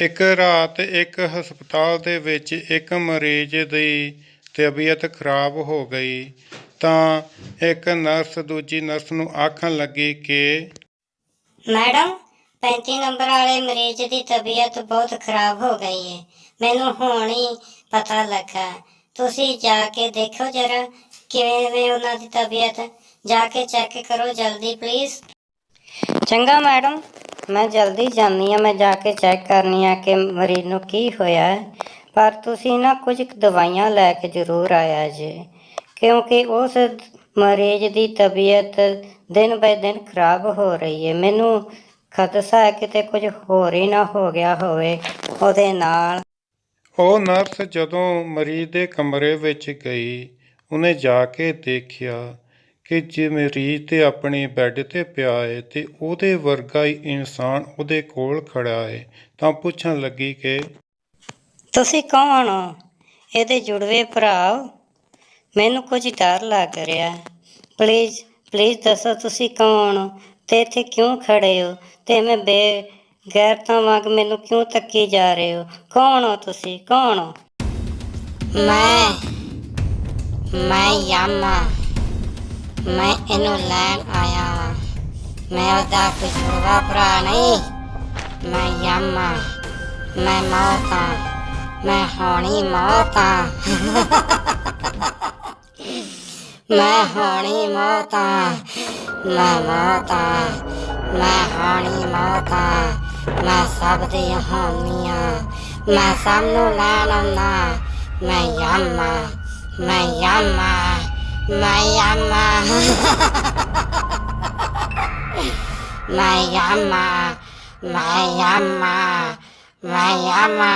ਇੱਕ ਰਾਤ ਇੱਕ ਹਸਪਤਾਲ ਦੇ ਵਿੱਚ ਇੱਕ ਮਰੀਜ਼ ਦੀ ਤਬੀਅਤ ਖਰਾਬ ਹੋ ਗਈ ਤਾਂ ਇੱਕ ਨਰਸ ਦੂਜੀ ਨਰਸ ਨੂੰ ਆਖਣ ਲੱਗੀ ਕਿ ਮੈਡਮ 35 ਨੰਬਰ ਵਾਲੇ ਮਰੀਜ਼ ਦੀ ਤਬੀਅਤ ਬਹੁਤ ਖਰਾਬ ਹੋ ਗਈ ਹੈ। ਮੈਨੂੰ ਹੁਣ ਹੀ ਪਤਾ ਲੱਗਾ। ਤੁਸੀਂ ਜਾ ਕੇ ਦੇਖੋ ਜਰਾ ਕਿਵੇਂ ਉਹਨਾਂ ਦੀ ਤਬੀਅਤ। ਜਾ ਕੇ ਚੈੱਕ ਕਰੋ ਜਲਦੀ ਪਲੀਜ਼। ਚੰਗਾ ਮੈਡਮ। ਮੈਂ ਜਲਦੀ ਜਾਂਦੀ ਆ ਮੈਂ ਜਾ ਕੇ ਚੈੱਕ ਕਰਨੀ ਆ ਕਿ ਮਰੀਜ਼ ਨੂੰ ਕੀ ਹੋਇਆ ਹੈ। ਪਰ ਤੁਸੀਂ ਨਾ ਕੁਝ ਦਵਾਈਆਂ ਲੈ ਕੇ ਜ਼ਰੂਰ ਆਇਆ ਜੇ, ਕਿਉਂਕਿ ਉਸ ਮਰੀਜ਼ ਦੀ ਤਬੀਅਤ ਦਿਨ ਬੇ ਦਿਨ ਖਰਾਬ ਹੋ ਰਹੀ ਹੈ। ਮੈਨੂੰ ਖਦਸ਼ਾ ਹੈ ਕਿਤੇ ਕੁਝ ਹੋਰ ਹੀ ਨਾ ਹੋ ਗਿਆ ਹੋਵੇ ਉਹਦੇ ਨਾਲ। ਉਹ ਨਰਸ ਜਦੋਂ ਮਰੀਜ਼ ਦੇ ਕਮਰੇ ਵਿੱਚ ਗਈ, ਉਹਨੇ ਜਾ ਕੇ ਦੇਖਿਆ ਕਿ ਜੇ ਮਰੀਜ਼ ਤੇ ਆਪਣੇ ਬੈੱਡ ਤੇ ਪਿਆ ਹੈ ਤੇ ਉਹਦੇ ਵਰਗਾ ਹੀ ਇਨਸਾਨ ਉਹਦੇ ਕੋਲ ਖੜਾ ਹੈ ਤਾਂ ਪੁੱਛਣ ਲੱਗੀ ਕਿ ਤੁਸੀਂ ਕੌਣ ਹੋ? ਇਹਦੇ ਜੁੜਵੇ ਭਰਾ ਹੋ? ਮੈਨੂੰ ਕੁਝ ਡਰ ਲੱਗ ਰਿਹਾ। ਪਲੀਜ਼ ਪਲੀਜ਼ ਦੱਸੋ ਤੁਸੀਂ ਕੌਣ ਹੋ? ਤੇ ਇੱਥੇ ਕਿਉਂ ਖੜੇ ਹੋ? ਤੇ ਮੈਂ ਬੇ ਗੈਰਤਾਂ ਵਾਂਗ ਮੈਨੂੰ ਕਿਉਂ ਤੱਕੀ ਜਾ ਰਹੇ ਹੋ? ਕੌਣ ਹੋ ਤੁਸੀਂ? ਕੌਣ ਹੋ? ਮੈਂ ਮੈਂ ਯਾਮਾ। ਮੈਂ ਇਹਨੂੰ ਲੈਣ ਆਇਆ ਹਾਂ। ਮੈਂ ਉਹਦਾ ਕੋਈ ਭਰਾ ਨਹੀਂ। ਮੈਂ ਯਾਮਾ ਮੈਂ ਮੌਤ ਹਾਂ ਮੈਂ ਹੋਣੀ ਮੌਤ ਹਾਂ ਮੈਂ ਹੋਣੀ ਮੌਤ ਹਾਂ ਮੈਂ ਮੌਤ ਹਾਂ ਮੈਂ ਹੋਣੀ ਮੌਤ ਹਾਂ ਮੈਂ ਸਭ ਦੀ ਹੋਣੀ ਹਾਂ ਮੈਂ ਸਭ ਨੂੰ ਲੈਣ ਆਉਣਾ ਮੈਂ ਯਾਮਾ ਮੈਂ ਯਾਮਾ ਮੈਂ ਯਾਮਾ ਮੈਂ ਯਾਮਾ ਮੈਂ ਯਾਮਾ ਮੈਂ ਯਾਮਾ